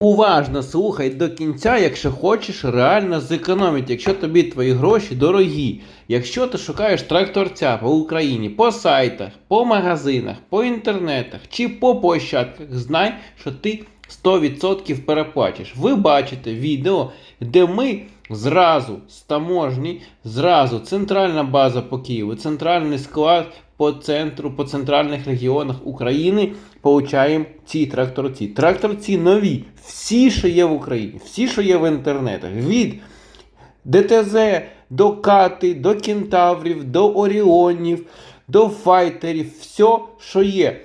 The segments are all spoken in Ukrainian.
Уважно слухай до кінця, якщо хочеш реально зекономити, якщо тобі твої гроші дорогі. Якщо ти шукаєш тракторця по Україні, по сайтах, по магазинах, по інтернетах чи по площадках, знай, що ти 100% переплатиш. Ви бачите відео, де ми зразу з таможні, зразу центральна база по Києву, центральний склад по центру, по центральних регіонах України получаємо ці тракторці. Тракторці нові, всі, що є в Україні, всі, що є в інтернетах, від ДТЗ до Кати, до кентаврів, до Оріонів, до файтерів, все, що є.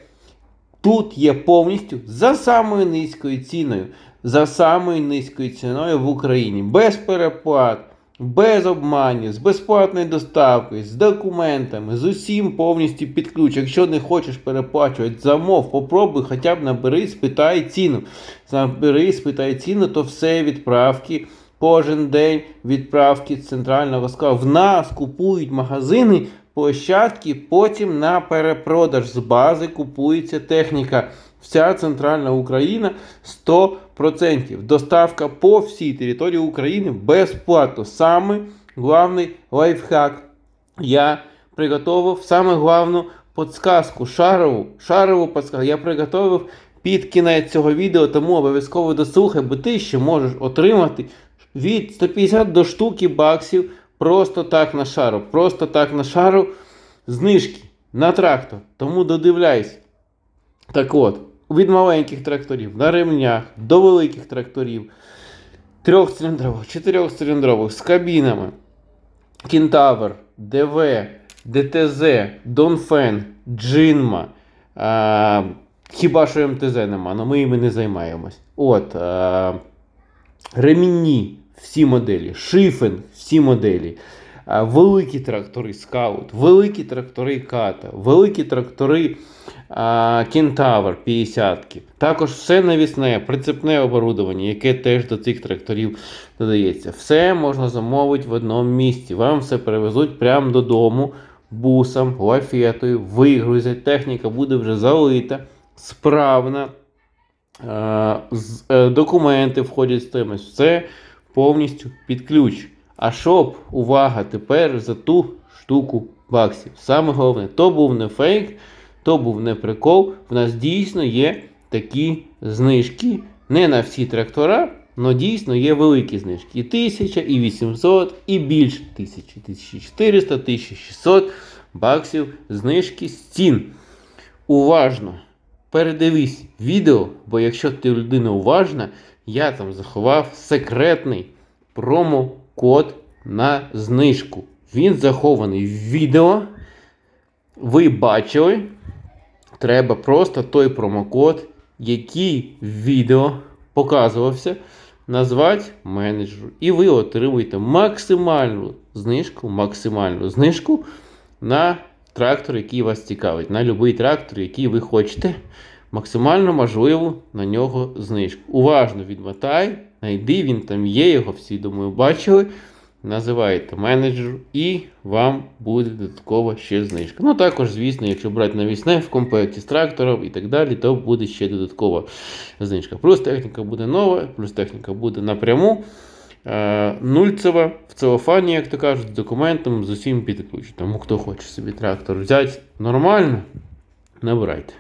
Тут є повністю за самою низькою ціною, за самою низькою ціною в Україні, без переплат, без обманів, з безплатною доставкою, з документами, з усім повністю під ключ. Якщо не хочеш переплачувати замов, попробуй хоча б набери, спитай ціну. Набери, спитай ціну, то все відправки. Кожен день відправки з центрального складу. В нас купують магазини площадки, потім на перепродаж з бази купується техніка. Вся центральна Україна 100%. Доставка по всій території України безплатно. Саме главний лайфхак. Я приготовив саме главну подсказку, шарову, шарову подсказку. Я приготовив під кінець цього відео, тому обов'язково дослухай, бо ти ще можеш отримати від 150 до штуки баксів просто так на шару. Просто так на шару знижки на трактор. Тому додивляйся. Так от, від маленьких тракторів на ремнях до великих тракторів, трьохциліндрових, чотирьохциліндрових з кабінами, Кентавр, ДВ, ДТЗ, Донфен, Джинма. А, хіба що МТЗ нема, але ми іми не займаємось. От, а, ремінні всі моделі, шифен всі моделі. Великі трактори Скаут, великі трактори Ката, великі трактори Кентавр 50 Також все навісне, прицепне оборудовання, яке теж до цих тракторів додається. Все можна замовити в одному місці. Вам все перевезуть прямо додому бусом, лафетою, вигрузять. Техніка буде вже залита, справна. Е, Документи входять з тим, все повністю під ключ. А щоб, увага, тепер за ту штуку баксів. Саме головне, то був не фейк, то був не прикол. В нас дійсно є такі знижки. Не на всі трактора, але дійсно є великі знижки. І 1000, і 800, і більше 1000, 1400, 1600 баксів знижки з цін. Уважно передивись відео, бо якщо ти людина уважна, я там заховав секретний промокод на знижку. Він захований в відео. Ви бачили. Треба просто той промокод, який в відео показувався, назвати менеджеру. І ви отримуєте максимальну знижку, максимальну знижку на трактор, який вас цікавить, на будь-який трактор, який ви хочете. Максимально можливо на нього знижку. Уважно відмотай, знайди, він там є, його всі, думаю, бачили. Називаєте менеджер і вам буде додатково ще знижка. Ну також, звісно, якщо брати навісне в комплекті з трактором і так далі, то буде ще додаткова знижка. Плюс техніка буде нова, плюс техніка буде напряму. Е, Нульцева в целофані, як то кажуть, з документом з усім під ключ. Тому хто хоче собі трактор взяти нормально, набирайте.